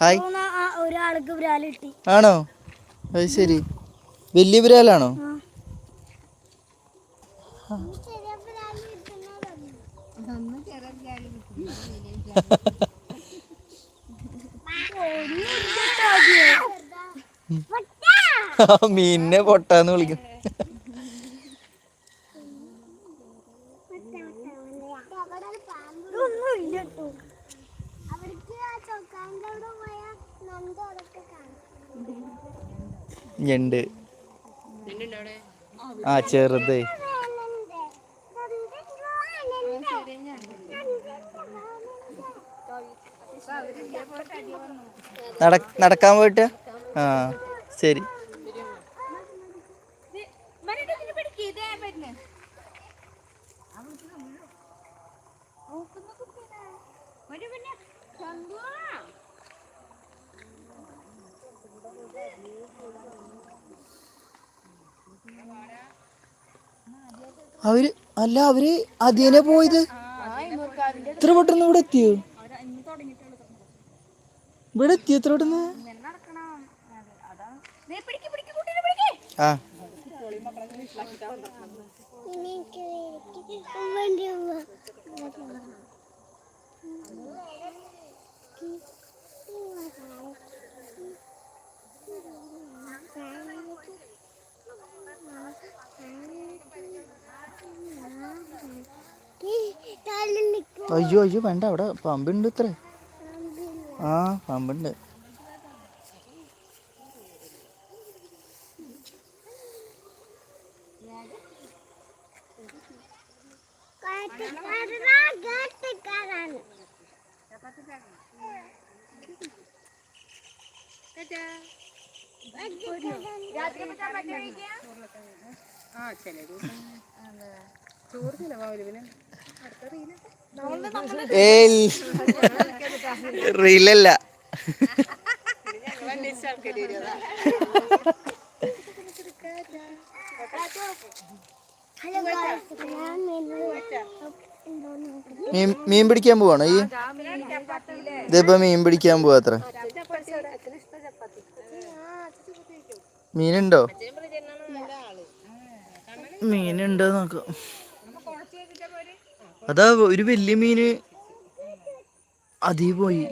Hi. ഒരാൾക്ക് കിട്ടി. ആണോ? അത് ശരി. വലിയ വിരാലാണോ മീനെ പൊട്ടാന്ന് വിളിക്കും ഇതൊന്നും ഇല്ല കേട്ടോ അവർക്ക് ആ ചൊക്കാന്റെ അവിടെ പോയാൽ നന്ദ അതൊക്കെ കാണും ഞണ്ട്. ആ ചെറുത്. നടക്കാൻ പോയിട്ട്? ആ ശരി. അവർ അല്ല അവർ അതിനെ പോയത്? ഇത്ര പെട്ടെന്ന് ഇവിടെ എത്തിയോ? ഇവിടെ എത്തിയോ ഇത്ര പെട്ടെന്ന്? ആ. അയ്യോ അയ്യോ വേണ്ട അവിടെ പമ്പുണ്ട് ഇത്രേ. ആ പമ്പുണ്ട്. റീലല്ല മീൻ പിടിക്കാൻ പോവാണോ ഈ? ഇതിപ്പോ മീൻ പിടിക്കാൻ പോവാ അത്ര. മീനുണ്ടോ? മീനുണ്ടോ നോക്കാം. അതാ ഒരു വലിയ മീന് അതീ പോയി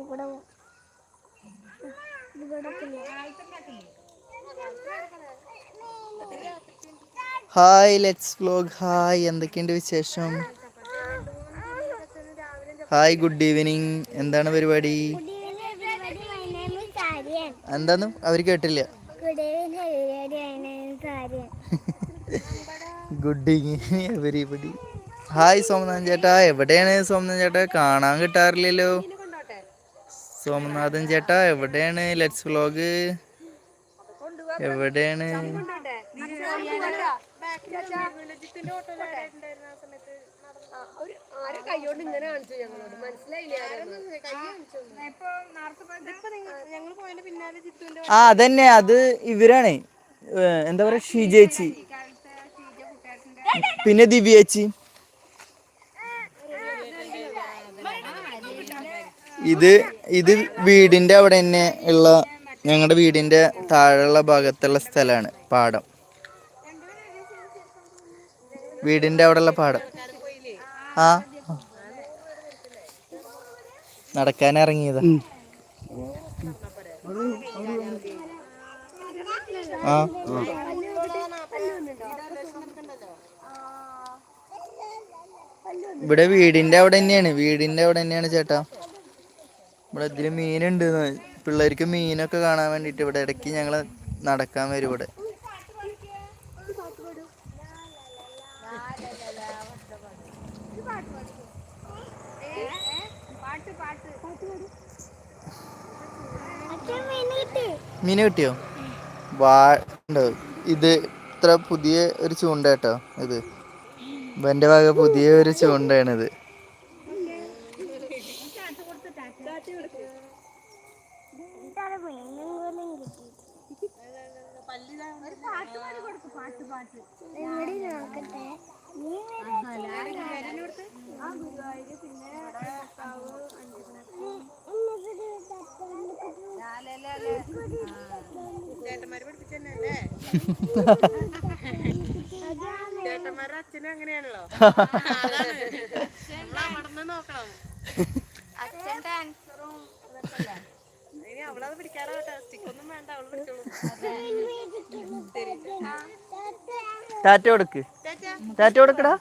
ഇവിടെ ഇവിടെ ഹായ് ലെറ്റ്സ് വ്ലോഗ് ഹായ് എന്തൊക്കെയുണ്ട് വിശേഷം? ഹായ് ഗുഡ് ഈവനിങ് എന്താണ് പരിപാടി? എന്താന്ന്? അവർ കേട്ടില്ല. Good evening everybody hi Somanathan ചേട്ടാ. എവിടെയാണ് സോമനാഥൻ ചേട്ടാ? കാണാൻ കിട്ടാറില്ലല്ലോ. സോമനാഥൻ ചേട്ടാ എവിടെയാണ്? ലെറ്റ്സ് വ്ലോഗ് എവിടെയാണ്? കൈയോണ്ട് ഇങ്ങനെ കാണിച്ചു ഞങ്ങളോട്? മനസ്സിലായില്ല ആ അതന്നെ. അത് ഇവരാണ്. എന്താ പറയാ? ഷീജേച്ചി പിന്നെ ദിവ്യേച്ചി ഇത് ഇത് വീടിന്റെ അവിടെ തന്നെ ഉള്ള ഞങ്ങളുടെ വീടിന്റെ താഴെയുള്ള ഭാഗത്തുള്ള സ്ഥലമാണ് പാടം. വീടിന്റെ അവിടെയുള്ള പാടം. ആ. നടക്കാൻ ഇറങ്ങിയതാ. ആ. ഇവിടെ വീടിന്റെ അവിടെ തന്നെയാണ്. വീടിന്റെ അവിടെ തന്നെയാണ് ചേട്ടാ. ഇവിടെ ഇതിൽ മീനുണ്ട്. പിള്ളേർക്ക് മീനൊക്കെ കാണാൻ വേണ്ടിട്ട് ഇവിടെ ഇടയ്ക്ക് ഞങ്ങൾ നടക്കാൻ വരും ഇവിടെ. മീന് കിട്ടിയോ? വാണ്ടോ ഇത് ഇത്ര പുതിയ ഒരു ചൂണ്ട കേട്ടോ ഇത്. എന്റെ വക പുതിയ ഒരു ചൂണ്ടയാണിത്. കൊടുക്ക്. ടാറ്റ കൊടുക്കടാ.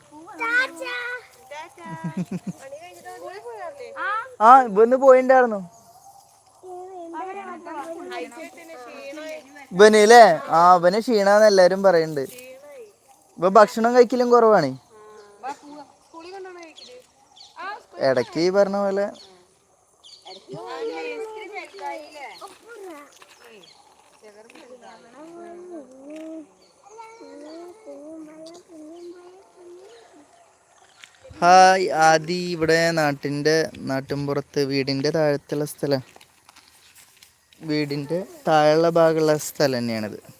ആ ഇവന്ന് പോയിണ്ടായിരുന്നു. ഇവന് ആ ഇവന് ക്ഷീണാന്ന് എല്ലാരും പറയുന്നുണ്ട് ഇവ ഭക്ഷണം കഴിക്കലും കുറവാണ്. ഇടയ്ക്ക് ഈ പറഞ്ഞ പോലെ. ഹായ് ആദി ഇവിടെ നാട്ടിന്റെ നാട്ടിൻപുറത്ത് വീടിന്റെ താഴത്തുള്ള സ്ഥലം. വീടിന്റെ താഴെയുള്ള ഭാഗമുള്ള സ്ഥലം തന്നെയാണിത്.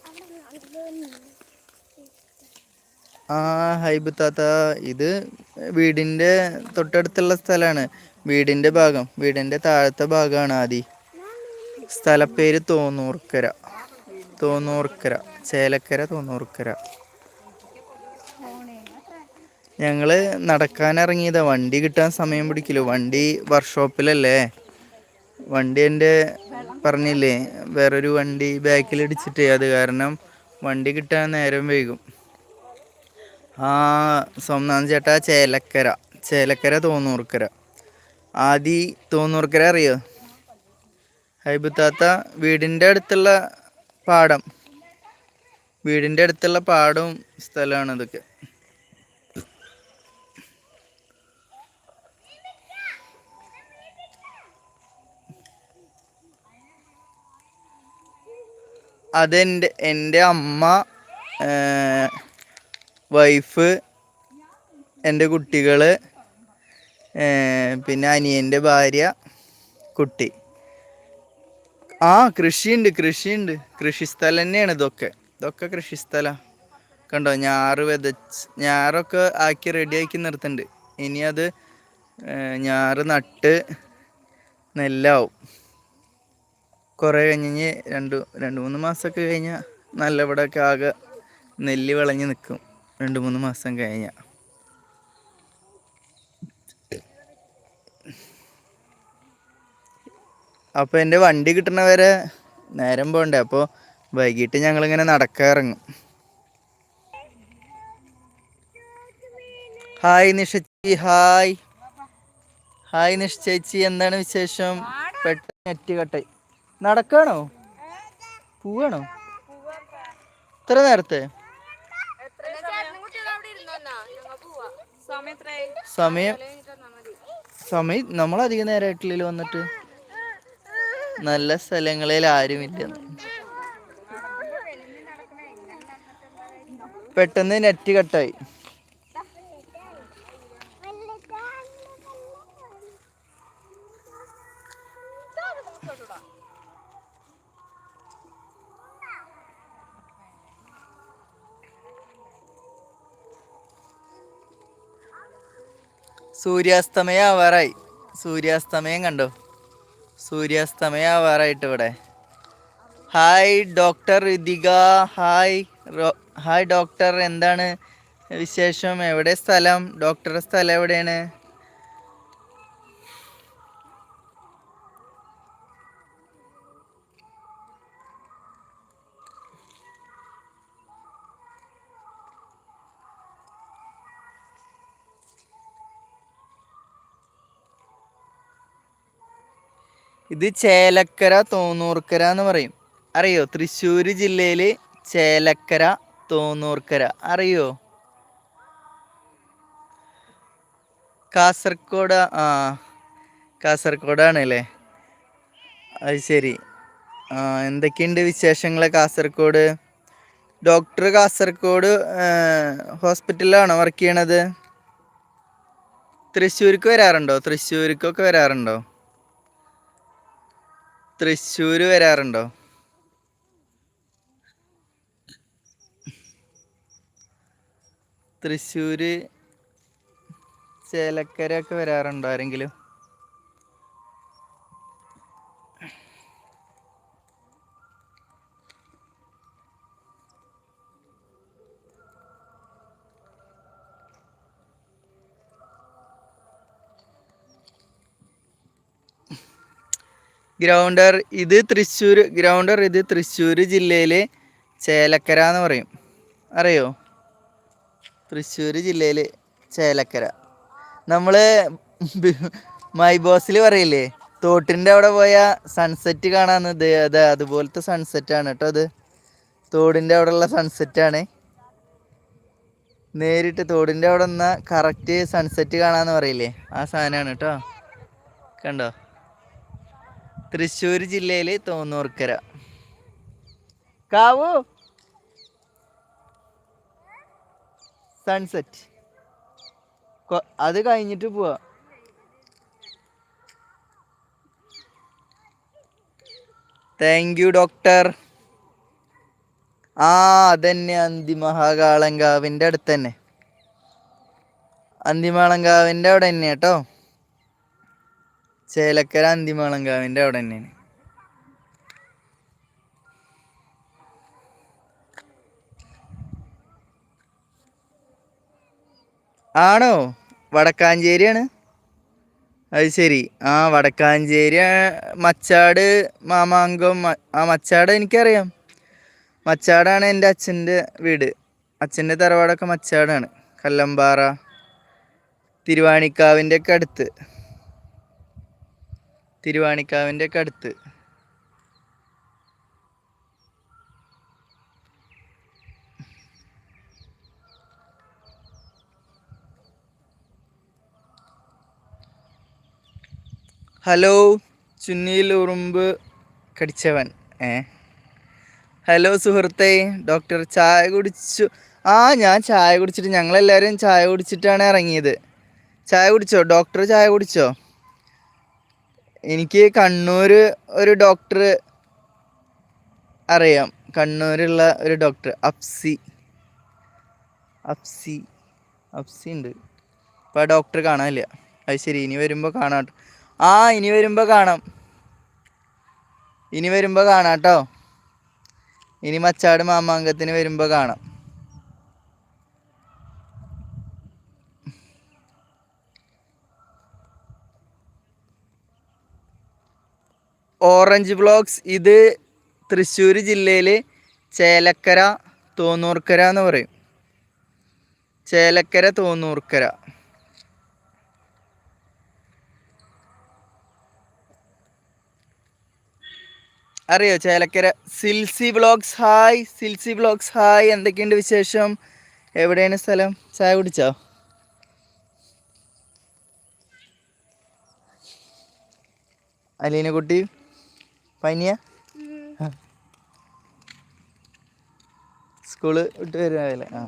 ആ ഹൈബ് താത്ത ഇത് വീടിന്റെ തൊട്ടടുത്തുള്ള സ്ഥലമാണ്. വീടിന്റെ ഭാഗം വീടിന്റെ താഴത്തെ ഭാഗമാണ് ആദി. സ്ഥലപ്പേര് തോന്നൂർക്കര. തോന്നൂർക്കര. ചേലക്കര തോന്നൂർക്കര. ഞങ്ങൾ നടക്കാനിറങ്ങിയതാ. വണ്ടി കിട്ടാൻ സമയം പിടിക്കില്ല. വണ്ടി വർക്ക്ഷോപ്പിലല്ലേ? വണ്ടി എന്റെ പറഞ്ഞില്ലേ വേറൊരു വണ്ടി ബാക്കിൽ ഇടിച്ചിട്ട് അത് കാരണം വണ്ടി കിട്ടാൻ നേരം വൈകും. ആ സോമനാഥ് ചേട്ടാ ചേലക്കര. ചേലക്കര തോന്നൂർക്കര. ആദി തോന്നൂർക്കര അറിയോ? ഹൈബുത്താത്ത വീടിന്റെ അടുത്തുള്ള പാടം. വീടിന്റെ അടുത്തുള്ള പാടവും സ്ഥലമാണ് ഇതൊക്കെ അതെന്റെ എന്റെ അമ്മ വൈഫ് എന്റെ കുട്ടികൾ പിന്നെ അനിയന്റെ ഭാര്യ കുട്ടി. ആ കൃഷിയുണ്ട് കൃഷിയുണ്ട്. കൃഷിസ്ഥലം തന്നെയാണ് ഇതൊക്കെ. ഇതൊക്കെ കൃഷിസ്ഥലം. കണ്ടോ? ഞാറ് വിതച്ച് ഞാറൊക്കെ ആക്കി റെഡിയാക്കി നിർത്തുന്നുണ്ട് ഇനി അത് ഞാറ് നട്ട് നെല്ലാവും. കുറേ കഴിഞ്ഞ് രണ്ട് രണ്ട് മൂന്ന് മാസമൊക്കെ കഴിഞ്ഞാൽ നല്ല ഇവിടെയൊക്കെ ആകെ നെല്ല് വിളഞ്ഞ് നിൽക്കും രണ്ട് മൂന്ന് മാസം കഴിഞ്ഞ. അപ്പൊ എന്റെ വണ്ടി കിട്ടണ വരെ നേരം പോകണ്ടേ അപ്പോൾ വൈകിട്ട് ഞങ്ങൾ ഇങ്ങനെ ഇറങ്ങും hi Nisha hi. Hi Nisha എന്താണ് വിശേഷം? പെട്ടെന്ന് നെറ്റ് കട്ടായി. നടക്കാണോ? പോവാണോ? ഇത്ര നേരത്തെ? സമയം സമയം നമ്മളധികം ഇറ്റലിയിൽ വന്നിട്ട്. നല്ല സ്ഥലങ്ങളിൽ ആരുമില്ല. പെട്ടെന്ന് നെറ്റ് കട്ടായി. സൂര്യാസ്തമയം ആവാറായി സൂര്യാസ്തമയം കണ്ടോ? സൂര്യാസ്തമയം ആവാറായിട്ട് ഇവിടെ. Hi doctor Ritika. Hi hi doctor. എന്താണ് വിശേഷം? എവിടെ സ്ഥലം? ഡോക്ടറുടെ സ്ഥലം എവിടെയാണ്? ഇത് ചേലക്കര തോന്നൂർക്കര എന്ന് പറയും. അറിയോ? തൃശ്ശൂർ ജില്ലയിൽ ചേലക്കര തോന്നൂർക്കര. അറിയോ? കാസർഗോഡ് ആ കാസർഗോഡാണ് അല്ലേ അത് ശരി. എന്തൊക്കെയുണ്ട് വിശേഷങ്ങൾ കാസർഗോഡ് ഡോക്ടർ കാസർഗോഡ് ഹോസ്പിറ്റലിലാണോ വർക്ക് ചെയ്യണത്? തൃശ്ശൂർക്ക് വരാറുണ്ടോ? തൃശ്ശൂർക്കൊക്കെ വരാറുണ്ടോ? തൃശ്ശൂർ വരാറുണ്ടോ? തൃശ്ശൂര് ചേലക്കര ഒക്കെ വരാറുണ്ടോ ആരെങ്കിലും? ഗ്രൗണ്ടർ ഇത് തൃശ്ശൂർ ഗ്രൗണ്ടർ ഇത് തൃശ്ശൂർ ജില്ലയിലെ ചേലക്കര എന്ന് പറയും. അറിയോ? തൃശ്ശൂർ ജില്ലയിൽ ചേലക്കര. നമ്മൾ മൈ ബോസിൽ പറയില്ലേ തോട്ടിന്റെ അവിടെ പോയ സൺസെറ്റ് കാണാമെന്ന് ഇത് അതെ അതുപോലത്തെ സൺസെറ്റ് ആണ് കേട്ടോ അത്. തോടിന്റെ അവിടെയുള്ള സൺസെറ്റ് ആണ്. നേരിട്ട് തോടിന്റെ അവിടെ നിന്ന് കറക്റ്റ് സൺസെറ്റ് കാണാമെന്ന് പറയില്ലേ ആ സാധനമാണ് കേട്ടോ കണ്ടോ? തൃശ്ശൂർ ജില്ലയിൽ തോന്നൂർക്കര. കാവു? സൺസെറ്റ് അത് കഴിഞ്ഞിട്ട് പോവാ. താങ്ക് യു ഡോക്ടർ ആ അതന്നെ അന്തിമഹാകാളങ്കാവിന്റെ അടുത്ത് തന്നെ അവിടെ തന്നെ കേട്ടോ. ചേലക്കര അന്തിമാളങ്കാവിന്റെ അവിടെ തന്നെയാണ് ആണോ? വടക്കാഞ്ചേരിയാണ്? അത് ശരി. ആ വടക്കാഞ്ചേരി മച്ചാട് മാമാങ്കം ആ മച്ചാട് എനിക്കറിയാം. മച്ചാടാണ് എന്റെ അച്ഛന്റെ വീട്. അച്ഛന്റെ തറവാടൊക്കെ മച്ചാടാണ്. കല്ലമ്പാറ തിരുവാണിക്കാവിന്റെ ഒക്കെ അടുത്ത്. തിരുവാണിക്കാവിന്റെ ഒക്കെ അടുത്ത്. ഹലോ ചുന്നിയിൽ ഉറുമ്പ് കടിച്ചവൻ. ഏ? ഹലോ സുഹൃത്തെ ഡോക്ടർ ചായ കുടിച്ചു. ആ ഞാൻ ചായ കുടിച്ചിട്ട് ഞങ്ങളെല്ലാവരും ചായ കുടിച്ചിട്ടാണ് ഇറങ്ങിയത്. ചായ കുടിച്ചോ? ഡോക്ടർ ചായ കുടിച്ചോ? എനിക്ക് കണ്ണൂർ ഒരു ഡോക്ടർ അറിയാം. കണ്ണൂരുള്ള ഒരു ഡോക്ടർ അപ്സി അപ്സി അപ്സി ഉണ്ട്. ഇപ്പം ആ ഡോക്ടർ കാണാനില്ല. അത് ശരി ഇനി വരുമ്പോൾ കാണാം ആ ഇനി വരുമ്പോൾ കാണാം. ഇനി വരുമ്പോൾ കാണാം കേട്ടോ ഇനി മച്ചാട് മാമാങ്കത്തിന് വരുമ്പോൾ കാണാം. Orange vlogs. ഇത് തൃശ്ശൂർ ജില്ലയിൽ ചേലക്കര തോന്നൂർക്കര എന്ന് പറയും. ചേലക്കര തോന്നൂർക്കര. അറിയോ Chelakkara? Silsi vlogs hi Silsi vlogs hi. എന്തൊക്കെയുണ്ട് വിശേഷം? എവിടെയാണ് സ്ഥലം? ചായ കുടിച്ചോ? അലീന കുട്ടി പനിയ? സ്കൂൾ വിട്ട് വരുന്നതല്ലേ ആ.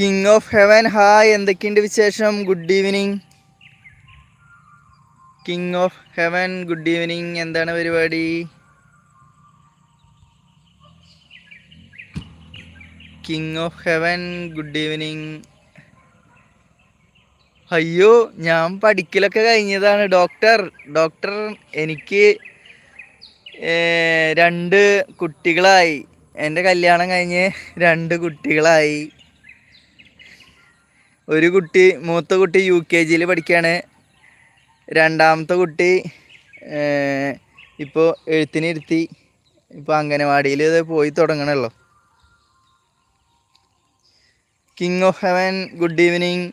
കിങ് ഓഫ് ഹെവൻ ഹായ് എന്തൊക്കെയുണ്ട് വിശേഷം? Good evening king of heaven good evening എന്താണ് പരിപാടി? King of heaven good evening അയ്യോ ഞാൻ പഠിക്കലൊക്കെ കഴിഞ്ഞതാണ്. ഡോക്ടർ ഡോക്ടർ എനിക്ക് രണ്ട് കുട്ടികളായി. എന്റെ കല്യാണം കഴിഞ്ഞ് രണ്ട് കുട്ടികളായി. ഒരു കുട്ടി മൂത്ത കുട്ടി യു കെ ജിയിൽ പഠിക്കുകയാണ്. രണ്ടാമത്തെ കുട്ടി ഇപ്പോൾ എഴുത്തിനിരുത്തി. ഇപ്പോൾ അംഗനവാടിയിൽ ഇത് പോയി തുടങ്ങണല്ലോ king of heaven good evening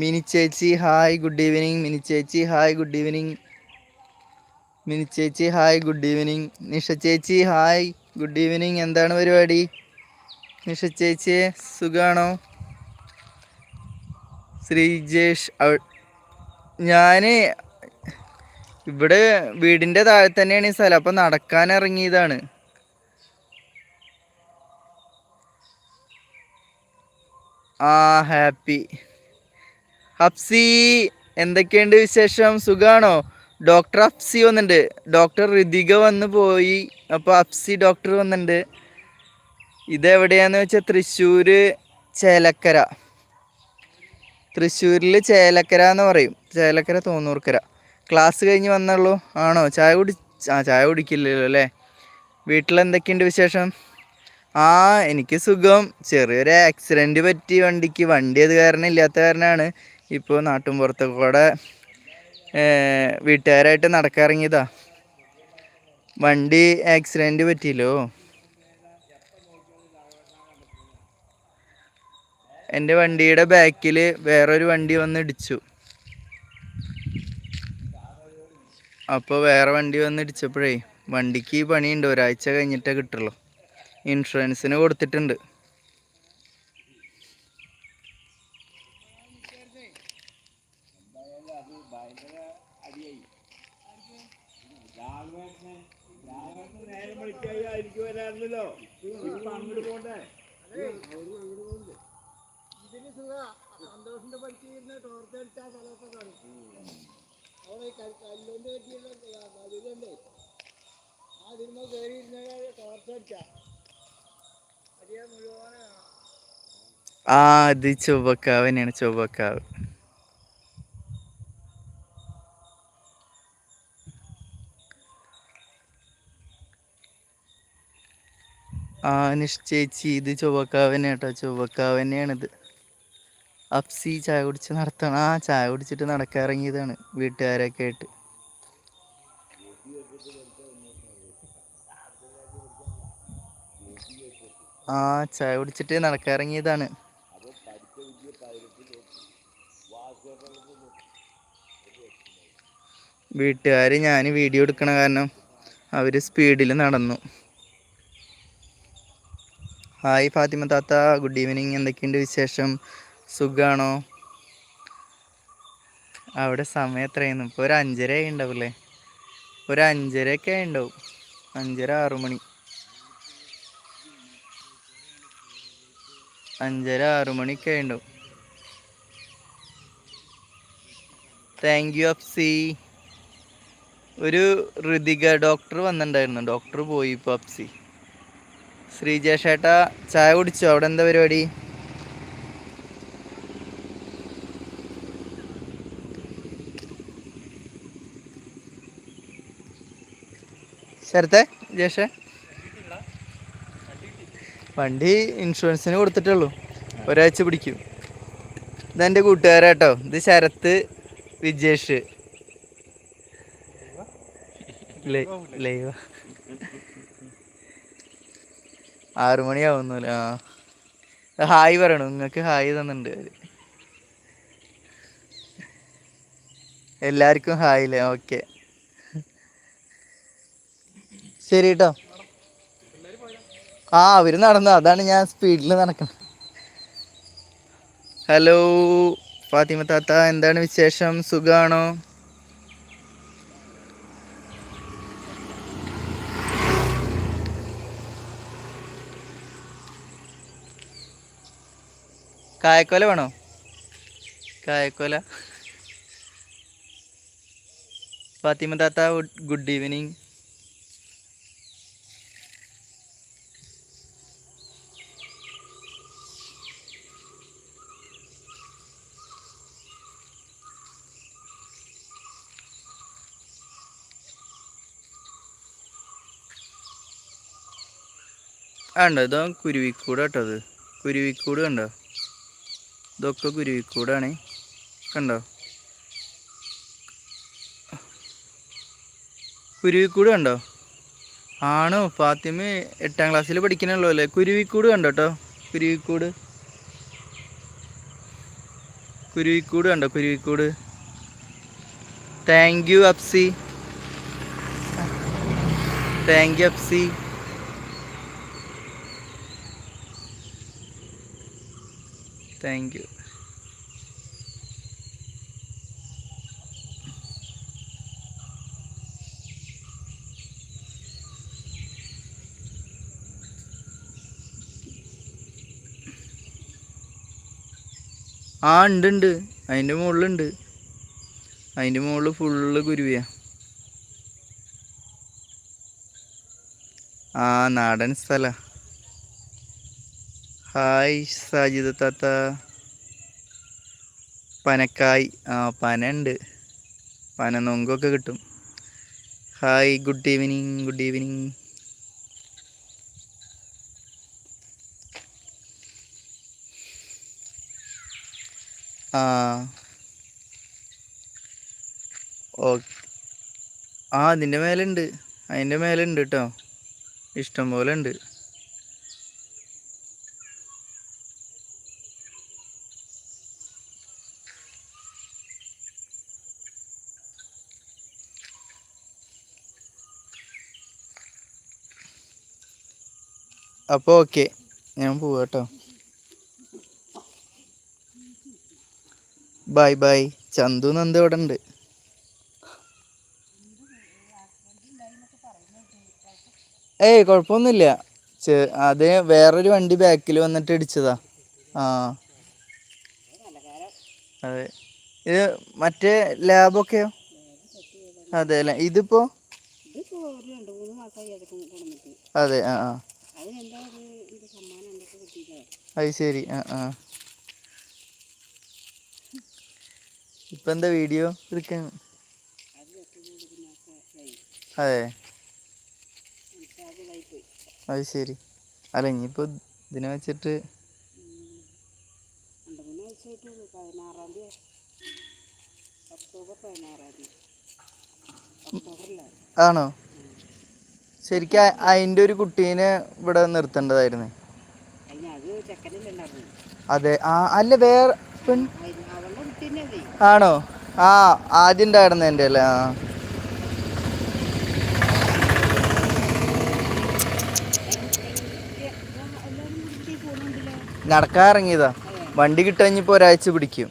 Mini ചേച്ചി ഹായ് ഗുഡ് ഈവനിങ് മിനി ചേച്ചി ഹായ് ഗുഡ് ഈവനിങ് മിനി ചേച്ചി ഹായ് ഗുഡ് ഈവനിങ് നിഷ ചേച്ചി ഹായ് ഗുഡ് ഈവനിങ് എന്താണ് പരിപാടി? നിഷ ചേച്ചി സുഖാണോ? ശ്രീജേഷ് ഞാൻ ഇവിടെ വീടിന്റെ താഴെ തന്നെയാണ് ഈ സ്ഥലം. അപ്പം നടക്കാൻ ഇറങ്ങിയതാണ്. ആ ഹാപ്പി. ഹപ്സി എന്തൊക്കെയുണ്ട് വിശേഷം? സുഖാണോ? ഡോക്ടർ അഫ്സി വന്നിട്ടുണ്ട് ഡോക്ടർ ഋതിക വന്ന് പോയി. അപ്പോൾ അഫ്സി ഡോക്ടർ വന്നിട്ടുണ്ട് ഇതെവിടെയാന്ന് വെച്ചാൽ തൃശ്ശൂർ ചേലക്കര. തൃശ്ശൂരിൽ ചേലക്കര എന്ന് പറയും. ചേലക്കര തോന്നൂർക്കര. ക്ലാസ് കഴിഞ്ഞ് വന്നുള്ളൂ. ആണോ? ചായ കുടി ആ ചായ കുടിക്കില്ലല്ലോ അല്ലേ? വീട്ടിൽ എന്തൊക്കെയുണ്ട് വിശേഷം? ആ എനിക്ക് സുഖം. ചെറിയൊരു ആക്സിഡന്റ് പറ്റി വണ്ടിക്ക്. വണ്ടി അത് കാരണം ഇല്ലാത്ത കാരണമാണ്. ഇപ്പോൾ നാട്ടും പുറത്തൊക്കെ കൂടെ വീട്ടുകാരായിട്ട് നടക്കാറിങ്ങിയതാ. വണ്ടി ആക്സിഡന്റ് പറ്റിയല്ലോ. എന്റെ വണ്ടിയുടെ ബാക്കിൽ വേറൊരു വണ്ടി വന്ന് ഇടിച്ചു അപ്പോൾ വേറെ വണ്ടി വന്ന് ഇടിച്ചപ്പോഴേ വണ്ടിക്ക് പണിയുണ്ട്. ഒരാഴ്ച കഴിഞ്ഞിട്ടേ കിട്ടുള്ളൂ. ഇൻഷുറൻസിന് കൊടുത്തിട്ടുണ്ട്. ആ ഇത് ചുവക്കാവ് തന്നെയാണ് ചുവക്കാവ്. ആ നിശ്ചയിച്ച് ഇത് ചുവക്കാവ് തന്നെ കേട്ടോ ചുവക്കാവ് തന്നെയാണിത് അപ്സി ചായ കുടിച്ച് നടത്തണം. ആ ചായ കുടിച്ചിട്ട് നടക്കാൻ ഇറങ്ങിയതാണ് വീട്ടുകാരൊക്കെ ആയിട്ട്. ആ ചായ കുടിച്ചിട്ട് നടക്കാൻ ഇറങ്ങിയതാണ് വീട്ടുകാർ ഞാൻ വീഡിയോ എടുക്കണ കാരണം അവർ സ്പീഡിൽ നടന്നു. ഹായ് ഫാത്തിമ താത്ത ഗുഡ് ഈവനിങ്. എന്തൊക്കെയുണ്ട് വിശേഷം? സുഖാണോ? അവിടെ സമയം എത്രയായിരുന്നു? ഇപ്പോൾ ഒരു അഞ്ചര ഉണ്ടാവില്ലേ? ഒരു അഞ്ചരയൊക്കെ ഉണ്ടാവും അഞ്ചര ആറു മണി. അഞ്ചര ആറു മണിയൊക്കെ ഉണ്ടാവും താങ്ക് യു അപ്സി. ഒരു ഋതിക ഡോക്ടർ വന്നിട്ടുണ്ടായിരുന്നു. ഡോക്ടർ പോയി ഇപ്പോൾ അപ്സി. ശ്രീജേഷേട്ട ചായ കുടിച്ചോ? അവിടെ എന്താ പരിപാടി? ശരത്തെ ജേഷേ? വണ്ടി ഇൻഷുറൻസിന് കൊടുത്തിട്ടുള്ളൂ ഒരാഴ്ച പിടിക്കും. ഇതെന്റെ കൂട്ടുകാരാട്ടോ. ഇത് ശരത്ത് വിജേഷ്. ലൈവ്. ആറു മണിയാവുന്നല്ലേ ആ. ഹായ് പറയണു. നിങ്ങൾക്ക് ഹായ് തന്നിട്ടുണ്ട്. എല്ലാവർക്കും ഹായ് അല്ലേ? ഓക്കെ. ശരി കേട്ടോ ആ അവർ നടന്നു. അതാണ് ഞാൻ സ്പീഡിൽ നടക്കുന്നത് ഹലോ ഫാത്തിമ താത്ത എന്താണ് വിശേഷം? സുഖാണോ? കായക്കൊല വേണോ? കായക്കൊല. ഫാത്തിമ താത്ത ഗുഡ് ഈവനിങ്. ഇതാ ഇതോ കുരുവിക്കൂട് കേട്ടോ അത്. കുരുവിക്കൂട് കണ്ടോ? ഇതൊക്കെ കുരുവിക്കൂടാണ്. കണ്ടോ? കുരുവിക്കൂട് കണ്ടോ? ആണോ? ഫാത്തിമ എട്ടാം ക്ലാസ്സിൽ പഠിക്കണല്ലോ അല്ലേ? കുരുവിക്കൂട് കണ്ടോ കേട്ടോ കുരുവിക്കൂട്. കുരുവിക്കൂട് കണ്ടോ? Kuruvikkoodu. Thank you Apsi. Thank you Apsi. Thank you. ആ ഉണ്ട് ഉണ്ട്. അതിന്റെ മുകളിലുണ്ട്. അതിന്റെ മുകളിൽ ഫുള്ള് കുരുവിയാ ആ നാടൻ സ്ഥല. ഹായ് സാജിദ താത്ത. പനക്കായ്. ആ പന ഉണ്ട് പന നൊങ്കൊക്കെ കിട്ടും. Hi good evening good evening ആ. ഓ ആ അതിന്റെ മേലുണ്ട്. അതിന്റെ മേലുണ്ട് കേട്ടോ ഇഷ്ടം പോലെ ഉണ്ട് അപ്പോൾ ഓക്കെ. ഞാൻ പോവാട്ടോ ബൈ ബൈ. ചന്തു നന്ദ ഇവിടെ ഉണ്ട് ഏയ് കുഴപ്പമൊന്നുമില്ല അത് വേറൊരു വണ്ടി ബാക്കിൽ വന്നിട്ട് ഇടിച്ചതാ. ആ. അതെ. ഇത് മറ്റേ ലാബൊക്കെയോ അതെ അല്ലേ? ഇതിപ്പോ? അതെ ആ ആ. അത് ശരി ആ ആ. ഇപ്പൊ എന്താ വീഡിയോ എടുക്കാൻ? അത്. അതെ ശരി. അല്ല ഇനിയിപ്പോ ഇതിനെ വെച്ചിട്ട് ഒക്ടോബർ ആണോ? ശരിക്കും അതിന്റെ ഒരു കുട്ടീനെ ഇവിടെ നിർത്തേണ്ടതായിരുന്നു. അത്. ആ അല്ല വേറെ പെൺ ആണോ? ആ ആദ്യം ഉണ്ടായിരുന്നു എന്റെ അല്ലേ? ആ. നടക്കാറിറങ്ങിയതാ വണ്ടി കിട്ടാഞ്ഞിപ്പോ ഒരാഴ്ച പിടിക്കും.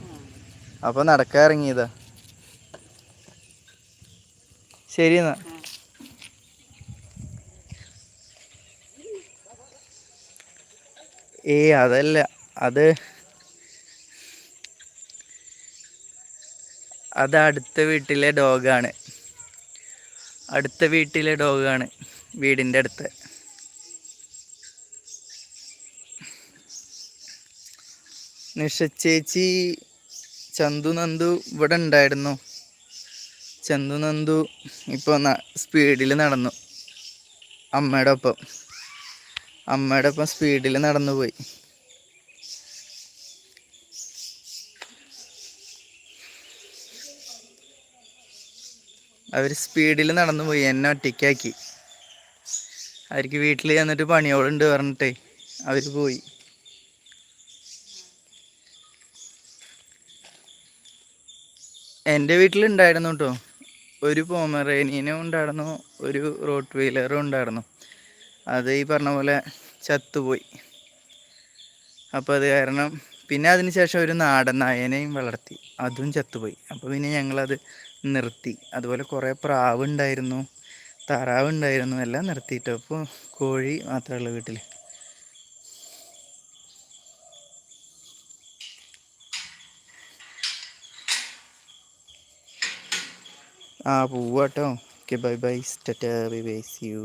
അപ്പൊ നടക്കാൻ ഇറങ്ങിയതാ ശരി എന്നാ. ഏ അതല്ല. അത് അത് അടുത്ത വീട്ടിലെ ഡോഗാണ്. അടുത്ത വീട്ടിലെ ഡോഗാണ് വീടിന്റെ അടുത്ത്. നിഷ ചേച്ചി ചന്തു നന്ദു ഇവിടെ ഉണ്ടായിരുന്നു. ചന്തു നന്ദു ഇപ്പോൾ സ്പീഡിൽ നടന്നു. അമ്മയുടെ ഒപ്പം. അമ്മയുടെ ഒപ്പം സ്പീഡിൽ നടന്നു പോയി അവർ സ്പീഡിൽ നടന്നു പോയി എന്നെ ഒറ്റയ്ക്കാക്കി. അവർക്ക് വീട്ടിൽ ചെന്നിട്ട് പണിയോളുണ്ട് പറഞ്ഞിട്ടേ അവർ പോയി. എന്റെ വീട്ടിലുണ്ടായിരുന്നു കേട്ടോ ഒരു പോമറേനിയനും ഉണ്ടായിരുന്നു ഒരു റോട്ട് വീലറും ഉണ്ടായിരുന്നു. അത് ഈ പറഞ്ഞ പോലെ ചത്തുപോയി. അപ്പോൾ അത് കാരണം പിന്നെ അതിന് ശേഷം ഒരു നാടൻ നായനെയും വളർത്തി. അതും ചത്തുപോയി. അപ്പോൾ പിന്നെ ഞങ്ങളത് നിർത്തി. അതുപോലെ കുറേ പ്രാവ് ഉണ്ടായിരുന്നു. താറാവ് ഉണ്ടായിരുന്നു. എല്ലാം നിർത്തിയിട്ട്. അപ്പോൾ കോഴി മാത്രമേ ഉള്ളൂ വീട്ടിൽ ആ പൂവാട്ടോ. Okay bye bye. Tata bye bye. See you